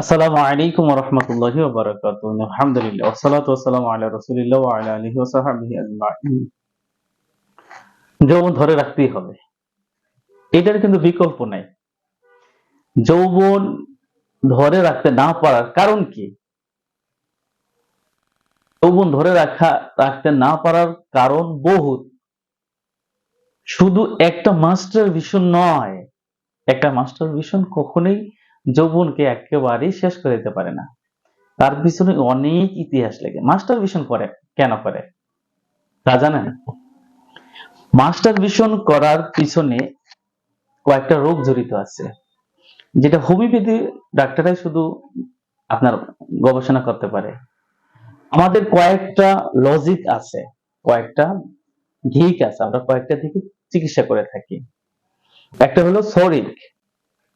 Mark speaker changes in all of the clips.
Speaker 1: আসসালামু আলাইকুম ওয়া রাহমাতুল্লাহি ওয়া বারাকাতুহু। আলহামদুলিল্লাহ। ওয়াসসালাতু ওয়াসসালামু আলা রাসূলিল্লাহ ওয়া আলা আলিহি ওয়া সাহবিহি আজমাইন। যৌবন ধরে রাখতেই হবে। এটার কিন্তু বিকল্প নাই। যৌবন ধরে রাখতে না পারার কারণ কি? যৌবন ধরে রাখা, রাখতে না পারার কারণ বহুত। শুধু একটা মাস্টার ভিশন নয়। একটা মাস্টার ভিশন কখনোই যৌবনকে একেবারেই শেষ করে দিতে পারে না। তার পিছনে অনেক ইতিহাস লেগে মাস্টার ভিশন করে। কেন করে? তা জানেন? মাস্টার ভিশন করার পিছনে কয়েকটা রোগ জড়িত আছে, যেটা হোমিওপ্যাথি ডাক্তাররাই শুধু আপনার গবেষণা করতে পারে। আমাদের কয়েকটা লজিক আছে, কয়েকটা দিক আছে, আমরা কয়েকটা দিকে চিকিৎসা করে থাকি। একটা হলো সরিক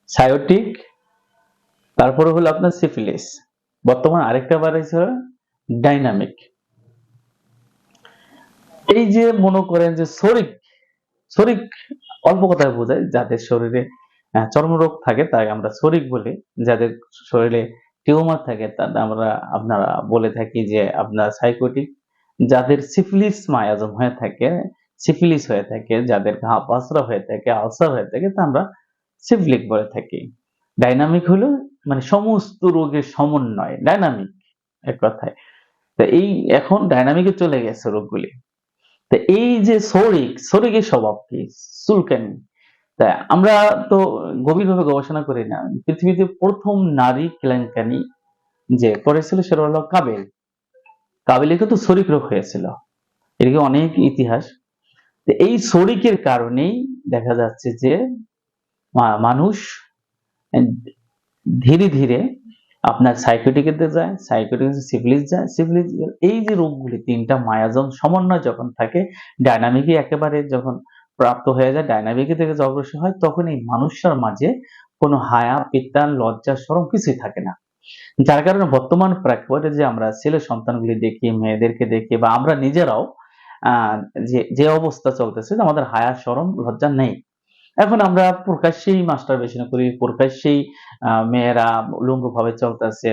Speaker 1: সায়োটিক তারপরে হলো আপনার সিফিলিস বর্তমান আরেকটা বাড়াইছে ডাইনামিক এই যে মনে করেন যে শরিক শরিক অল্প কথায় বোঝায়, যাদের শরীরে চর্মরোগ থাকে, তাকে আমরা শরিক বলি। যাদের শরীরে টিউমার থাকে তাদের আমরা, আপনারা বলে থাকি যে আপনার সাইকোটিক যাদের সিফিলিস মায়াজম হয়ে থাকে সিফিলিস হয়ে থাকে, যাদের ঘা পাসরা হয়ে থাকে, আলসার হয়ে থাকে, তা আমরা সিফলিক বলে থাকি। ডাইনামিক হলো মানে সমস্ত রোগের সমন্বয় ডাইনামিক এক কথায়। তো এই এখন ডাইনামিকে চলে গেছে রোগগুলি। তো এই যে শরিক শরিকের স্বভাব কি? চুলকানি। তা আমরা তো গভীরভাবে গবেষণা করি না। পৃথিবীতে প্রথম নারী কেলেঙ্কানি যে করেছিল সেটা হলো কাবেল। কাবেলে কিন্তু শরিক রোগ হয়েছিল। এদিকে অনেক ইতিহাস। তো এই শরিকের কারণেই দেখা যাচ্ছে যে মানুষ ধীরে ধীরে আপনার সাইকোটিকেতে যায় সাইকোটিক সিফিলিস যায় সিফিলিস এই যে রোগগুলি, তিনটা মায়াজম সমন্বয় যখন থাকে ডাইনামিকই একেবারে যখন প্রাপ্ত হয়ে যায় ডাইনামিকে থেকে অগ্রসর হয়, তখন এই মানুষের মাঝে কোনো হায়া পিত্তান লজ্জা সরম কিছুই থাকে না। যার কারণে বর্তমান প্রেক্ষাপটে যে আমরা ছেলে সন্তানগুলি দেখি, মেয়েদেরকে দেখি, বা আমরা নিজেরাও যে যে অবস্থা চলতেছে, আমাদের হায়া সরম লজ্জা নেই। এখন আমরা প্রকাশ্যেই মাস্টার বেশি করি, প্রকাশ্যেই মেয়েরা লুঙ্গু ভাবে চলতেছে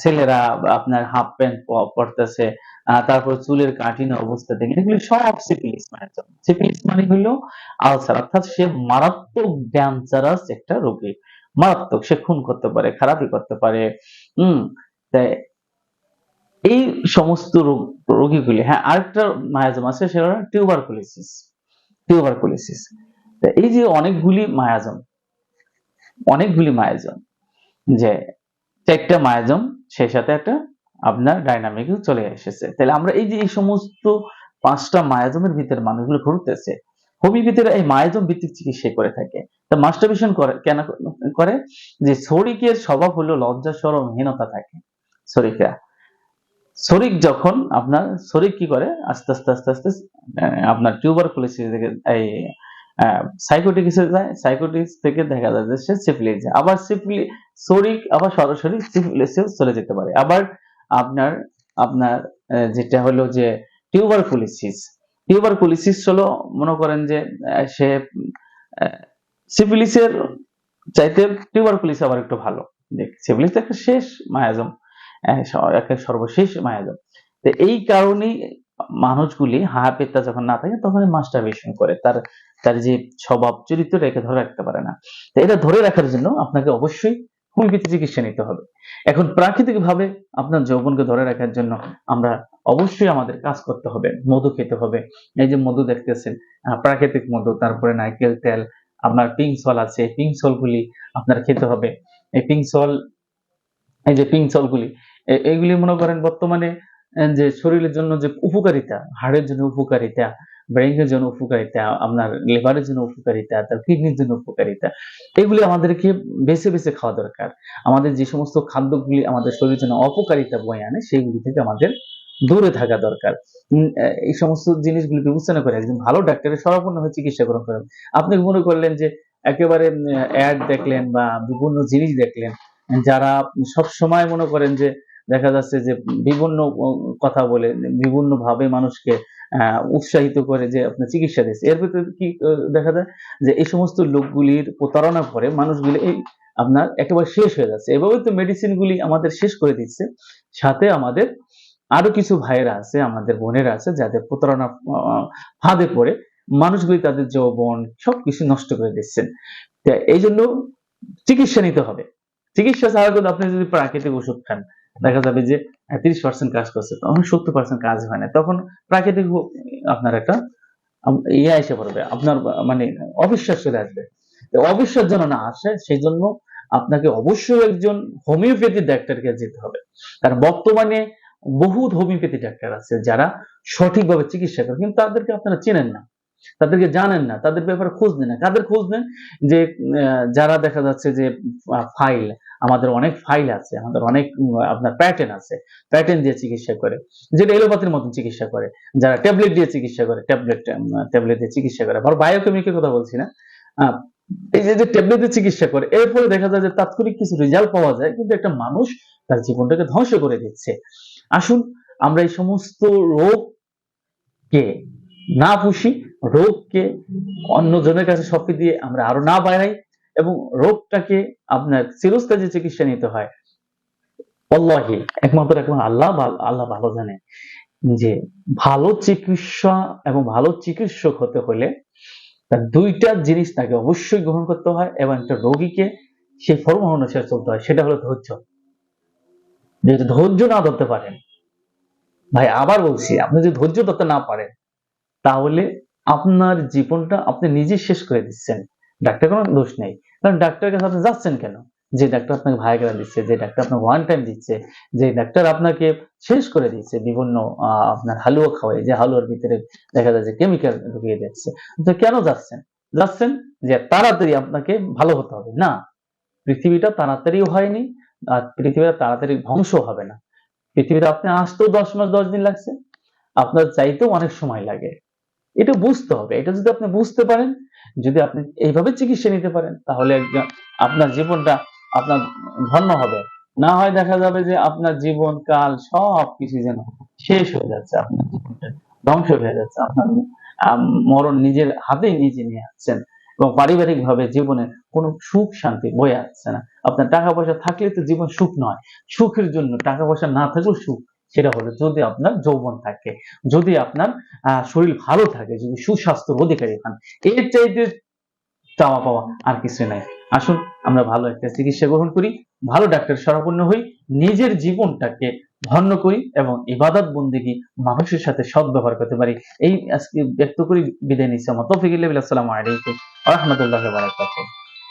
Speaker 1: ছেলেরা আপনার হাফ প্যান্ট পরতেছে তারপর চুলের কাঠিন্য অবস্থা থেকে এগুলি সব সিপিলিস মানে সিপিলিস মানে হলো আলসার, অর্থাৎ সে মারাত্মক ড্যাঞ্জারাস একটা রোগী। মারাত্মক, সে খুন করতে পারে, খারাপই করতে পারে, হম, তাই এই সমস্ত রোগ, রোগীগুলি হ্যাঁ আরেকটা মায়াজম আছে, সেটা হলো টিউবারকুলোসিস টিউবারকুলোসিস এই যে অনেকগুলি মায়াজম অনেকগুলি মায়াজম, যে চারটা মায়াজম, সেই সাথে একটা আপনার ডাইনামিক চলে এসেছে। তাহলে আমরা এই যে এই সমস্ত পাঁচটা মায়াজমের ভিতরে মানুষগুলো ঘুরতেছে হোমিওপ্যাথিরা এই মায়াজম ভিত্তিক চিকিৎসা করে থাকে। তা মাস্টারবেশন করে, কেন করে? যে শরিকের স্বভাব হলো লজ্জা সরমহীনতা থাকে শরিকরা। শরিক যখন আপনার, শরিক কি করে? আস্তে আস্তে আস্তে আস্তে আপনার টিউবার খুলেছে এই সাইকোটিক্সে যায় সাইকোটিক্স থেকে দেখা যায় যে সে সিফিলিস আবার সিফিলি শরিক আবার সরাসরি সিফিলিসে চলে যেতে পারে। আবার আপনার আপনার যেটা হলো যে টিউবার কুলিসিস টিউবার কুলিসিস হলো, মনে করেন যে সে সিফিলিসের চাইতে টিউবার কুলিস আবার একটু ভালো। সিফিলিস একটা শেষ মায়াজম একটা সর্বশেষ মায়াজম। তো এই কারণেই মানুষগুলি হাঁ পেত্তা যখন না থাকে তখন মাস্টারবেশন করে। তার তার যে স্বভাব চরিত্র রেখে ধরে রাখতে পারে না। তো এটা ধরে রাখার জন্য আপনাকে অবশ্যই হোমিওপ্যাথি চিকিৎসা নিতে হবে। এখন প্রাকৃতিক ভাবে আপনার যৌবনকে ধরে রাখার জন্য আমরা অবশ্যই আমাদের কাজ করতে হবে। মধু খেতে হবে। এই যে মধু দেখতেছেন প্রাকৃতিক মধু, তারপরে নারকেল তেল, আপনার পিঙ্ক সল আছে। পিঙ্ক সল গুলি আপনার খেতে হবে। এই পিঙ্ক সল এই যে পিঙ্ক সল গুলি, এ- এগুলি মনে করেন বর্তমানে যে শরীরের জন্য যে উপকারিতা, হাড়ের জন্য উপকারিতা ব্রেইনের জন্য উপকারিতা, আপনার লিভারের জন্য উপকারিতা, তার কিডনির জন্য উপকারিতা, এগুলি আমাদেরকে বেছে বেছে খাওয়া দরকার। আমাদের যে সমস্ত খাদ্যগুলি আমাদের শরীরের জন্য অপকারিতা বয়ে আনে সেইগুলি থেকে আমাদের দূরে থাকা দরকার। এই সমস্ত জিনিসগুলি বিবেচনা করে একজন ভালো ডাক্তারের সরাপন্ন হয়ে চিকিৎসা গ্রহণ করেন আপনি মনে করলেন যে একেবারে অ্যাড দেখলেন বা বিভিন্ন জিনিস দেখলেন, যারা সব সময় মনে করেন যে দেখা যাচ্ছে যে বিভিন্ন কথা বলে বিভিন্ন ভাবে মানুষকে উৎসাহিত করে যে আপনার চিকিৎসা দিচ্ছে এর ভিতরে কি দেখা যায় যে এই সমস্ত লোকগুলির প্রতারণা করে মানুষগুলি এই আপনার একেবারে শেষ হয়ে যাচ্ছে। এভাবে তো মেডিসিন গুলি আমাদের শেষ করে দিচ্ছে। সাথে আমাদের আরও কিছু ভাইয়েরা আছে, আমাদের বোনেরা আছে, যাদের প্রতারণা ফাঁদে পড়ে মানুষগুলি তাদের যৌবন সবকিছু নষ্ট করে দিচ্ছেন এই জন্য চিকিৎসা নিতে হবে। চিকিৎসা ছাড়া কিন্তু আপনি যদি প্রাকৃতিক ওষুধ খান দেখা যাবে যে তিরিশ পার্সেন্ট কাজ করছে, তখন সত্তর পার্সেন্ট কাজ হয় না। তখন প্রাকৃতিক আপনার একটা ইয়ে এসে পড়বে। আপনার মানে অবিশ্বাস চলে আসবে। অবিশ্বাস যেন না আসে, সেই জন্য আপনাকে অবশ্যই একজন হোমিওপ্যাথি ডাক্তারকে যেতে হবে। কারণ বর্তমানে বহুত হোমিওপ্যাথি ডাক্তার আছে যারা সঠিকভাবে চিকিৎসা করে, কিন্তু তাদেরকে আপনারা চেনেন না। তাদেরকে জানেন না, তাদের ব্যাপারে খোঁজ নেন না। কাদের খোঁজ নেন? যে যারা দেখা যাচ্ছে যে ফাইল আমাদের অনেক ফাইল আছে, আমাদের অনেক আপনার প্যাটার্ন আছে। প্যাটার্ন দিয়ে চিকিৎসা করে, যেটা এলোপাতির মতন চিকিৎসা করে। যারা ট্যাবলেট দিয়ে চিকিৎসা করে ট্যাবলেট ট্যাবলেট দিয়ে চিকিৎসা করে। আবার বায়োকেমিকের কথা বলছি না। এই যে যে ট্যাবলেট দিয়ে চিকিৎসা করে এর ফলে দেখা যায় যে তাৎক্ষণিক কিছু রেজাল্ট পাওয়া যায়, কিন্তু একটা মানুষ তার জীবনটাকে ধ্বংস করে দিচ্ছে। আসুন, আমরা এই সমস্ত রোগকে না পুষি রোগকে অন্যজনের কাছে সঁপে দিয়ে আমরা আরও না বাড়াই এবং রোগটাকে আপনার চিরস্থায়ী চিকিৎসা নিতে হয়। অল্লাহি একমাত্র এখন আল্লাহ আল্লাহ ভালো জানে যে ভালো চিকিৎসা এবং ভালো চিকিৎসক হতে হলে তার দুইটা জিনিস তাকে অবশ্যই গ্রহণ করতে হয় এবং একটা রোগীকে সে ফর্ম অনুসারে চলতে হয়, সেটা হলো ধৈর্য। যদি ধৈর্য না ধরতে পারেন, ভাই আবার বলছি, আপনি যদি ধৈর্য ধরতে না পারেন, তাহলে আপনার জীবনটা আপনি নিজে শেষ করে দিচ্ছেন। ডাক্তার কোনো দোষ নেই। কারণ ডাক্তারের কাছে আপনি যাচ্ছেন কেন? যে ডাক্তার আপনাকে ভাইগ্রা দিচ্ছে, যে ডাক্তার আপনাকে ওয়ান টাইম দিচ্ছে, যে ডাক্তার আপনাকে শেষ করে দিচ্ছে বিভিন্ন আপনার হালুয়া খাওয়াই যে হালুয়ার ভিতরে দেখা যায় যে কেমিক্যাল ঢুকিয়ে দিচ্ছে। তো কেন যাচ্ছেন? যাচ্ছেন যে তাড়াতাড়ি আপনাকে ভালো হতে হবে। না, পৃথিবীটা তাড়াতাড়িও হয়নি, আর পৃথিবীটা তাড়াতাড়ি ধ্বংস হবে না। পৃথিবীতে আপনি আসতেও দশ মাস, দশ দিন লাগছে। আপনার চাইতেও অনেক সময় লাগে। এটা বুঝতে হবে। এটা যদি আপনি বুঝতে পারেন, যদি আপনি এইভাবে চিকিৎসা নিতে পারেন, তাহলে একজন, আপনার জীবনটা আপনার ধন্য হবে। না হয় দেখা যাবে যে আপনার জীবন, কাল সব কিছু যেন শেষ হয়ে যাচ্ছে, আপনার জীবনটা ধ্বংস হয়ে যাচ্ছে, আপনার মরণ নিজের হাতেই নিজে নিয়ে আসছেন এবং পারিবারিক ভাবে জীবনে কোনো সুখ, শান্তি বয়ে আসছে না। আপনার টাকা পয়সা থাকলে তো জীবন সুখ নয়। সুখের জন্য টাকা পয়সা না থাকলেও সুখ। সেটা হলো যদি আপনার যৌবন থাকে, যদি আপনার শরীর ভালো থাকে, যদি সুস্বাস্থ্যের অধিকারী হন, এর চাইতে চাওয়া পাওয়া আর কিছু নাই। আসুন, আমরা ভালো একটা চিকিৎসা গ্রহণ করি, ভালো ডাক্তার সরাপন্ন হই, নিজের জীবনটাকে ধন্য করি এবং ইবাদত বন্দিগি মানুষের সাথে সৎ ব্যবহার করতে পারি। এই আজকে ব্যক্ত করি, বিদায় নিচ্ছি আমার তৌফিক আসসালামু আলাইকুম রহমতুল্লাহ বারাকাতুহ।